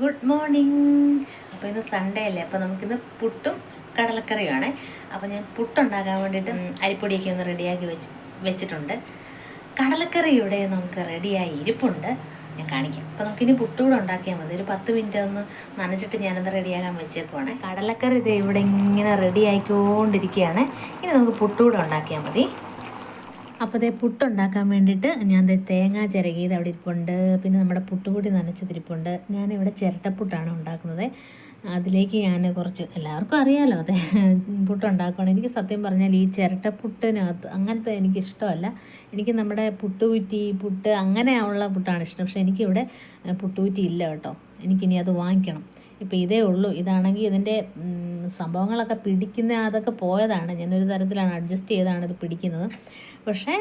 Good morning അപ്പോൾ ഇന്ന് Sunday അല്ലേ? അപ്പോൾ നമുക്കിന്ന് പുട്ടും കടലക്കറിയുമാണ് അപ്പോൾ ഞാൻ പുട്ടുണ്ടാക്കാൻ വേണ്ടിയിട്ട് അരിപ്പൊടിയൊക്കെ ഒന്ന് റെഡിയാക്കി വെച്ച് വെച്ചിട്ടുണ്ട്. കടലക്കറി ഇവിടെ നമുക്ക് റെഡിയായി ഇരിപ്പുണ്ട്. ഞാൻ കാണിക്കാം. അപ്പോൾ നമുക്കിനി പുട്ടുകൂടെ ഉണ്ടാക്കിയാൽ മതി. ഒരു പത്ത് മിനിറ്റ് ഒന്ന് നനച്ചിട്ട് ഞാനത് റെഡിയാക്കാൻ വെച്ചേക്കുവാണ്. കടലക്കറി ഇത് ഇവിടെ ഇങ്ങനെ റെഡി ആയിക്കൊണ്ടിരിക്കുകയാണ് ഇനി നമുക്ക് പുട്ടുകൂടെ ഉണ്ടാക്കിയാൽ മതി. അപ്പോൾ ഇതേ പുട്ടുണ്ടാക്കാൻ വേണ്ടിയിട്ട് ഞാൻ തേങ്ങ ചിരകിയത് അവിടെ ഇരിപ്പുണ്ട്. പിന്നെ നമ്മുടെ പുട്ടുകൂടി നനച്ചതിരിപ്പുണ്ട് ഞാനിവിടെ ചിരട്ടപ്പുട്ടാണ് ഉണ്ടാക്കുന്നത്. അതിലേക്ക് ഞാൻ കുറച്ച് എല്ലാവർക്കും അറിയാമല്ലോ അതെ പുട്ടുണ്ടാക്കണം എനിക്ക് സത്യം പറഞ്ഞാൽ ഈ ചിരട്ടപ്പുട്ടിനകത്ത് അങ്ങനത്തെ എനിക്ക് ഇഷ്ടമല്ല എനിക്ക് നമ്മുടെ പുട്ടുകുറ്റി പുട്ട് അങ്ങനെ ഉള്ള പുട്ടാണ് ഇഷ്ടം. പക്ഷേ എനിക്കിവിടെ പുട്ടുകുറ്റി ഇല്ല കേട്ടോ. എനിക്കിനി അത് വാങ്ങിക്കണം. ഇപ്പോൾ ഇതേ ഉള്ളൂ. ഇതാണെങ്കിൽ ഇതിന്റെ സംഭവങ്ങളൊക്കെ പിടിക്കുന്ന അതൊക്കെ പോയതാണ്. ഞാനൊരു തരത്തിലാണ് അഡ്ജസ്റ്റ് ചെയ്താണ് ഇത് പിടിക്കുന്നത്. പക്ഷേ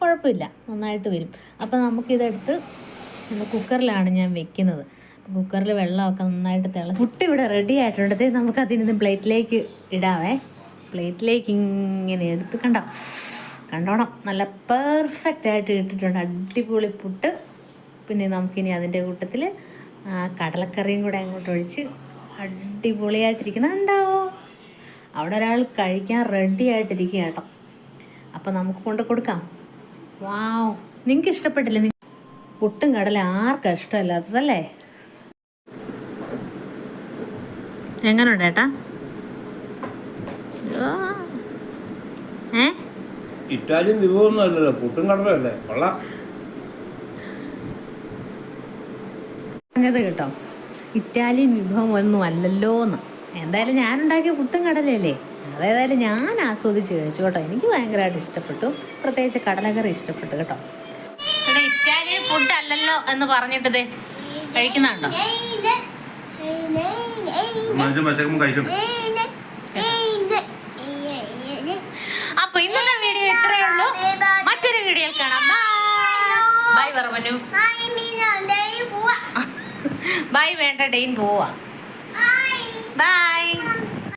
കുഴപ്പമില്ല. നന്നായിട്ട് വരും. അപ്പോൾ നമുക്കിതെടുത്ത് കുക്കറിലാണ് ഞാൻ വെക്കുന്നത്. കുക്കറിൽ വെള്ളമൊക്കെ നന്നായിട്ട് തിളച്ച് പുട്ട് ഇവിടെ റെഡി ആയിട്ടുണ്ടത് നമുക്ക് അതിന് പ്ലേറ്റിലേക്ക് ഇടാവേ. പ്ലേറ്റിലേക്ക് ഇങ്ങനെ എടുത്ത് കണ്ടോ? കണ്ടോണം. നല്ല പെർഫെക്റ്റ് ആയിട്ട് ഇട്ടിട്ടുണ്ട്. അടിപൊളി പുട്ട്. പിന്നെ നമുക്കിനി അതിന്റെ കൂട്ടത്തിൽ കടലക്കറിയും കൂടെ അങ്ങോട്ട് ഒഴിച്ച് അടിപൊളിയായിട്ടിരിക്കുന്ന. ഉണ്ടാവോ അവിടെ ഒരാൾ കഴിക്കാൻ റെഡി ആയിട്ടിരിക്കുക കേട്ടോ. അപ്പോൾ നമുക്ക് കൊണ്ട് കൊടുക്കാം. വാവ് നിങ്ങൾക്ക് ഇഷ്ടപ്പെട്ടില്ലേ? പുട്ടും കടല ആർക്കും ഇഷ്ടമല്ലാത്തതല്ലേ? എങ്ങനെയുണ്ട് ഏട്ടാ? ഏ? ഇറ്റാലിയൻ വിഭവം ഒന്നും അല്ലല്ലോ. പുട്ടും കടലല്ലേ കൊള്ളാം. പറഞ്ഞത് കേട്ടോ. ഇറ്റാലിയൻ വിഭവം ഒന്നും അല്ലല്ലോ എന്ന് എന്തായാലും ഞാൻ ഉണ്ടാക്കിയ പുട്ടും കടലല്ലേ അതേതായാലും ഞാൻ ആസ്വദിച്ച് കഴിച്ചു കേട്ടോ. എനിക്ക് ഭയങ്കരമായിട്ട് ഇഷ്ടപ്പെട്ടു. പ്രത്യേകിച്ച് കടലക്കറി ഇഷ്ടപ്പെട്ടു കേട്ടോ. ഇവിടെ ഇറ്റാലിയൻ ഫുഡ് അല്ലല്ലോ എന്ന് പറഞ്ഞിട്ടത് കഴിക്കുന്നുണ്ടോ? അപ്പൊ ഇന്നത്തെ വീഡിയോ ഇത്രയേ ഉള്ളൂ. മറ്റൊരു വീഡിയോ കാണാം. ബൈ പറഞ്ഞു ബൈ വേണ്ട ഡെയിൻ പോവാ. ബൈ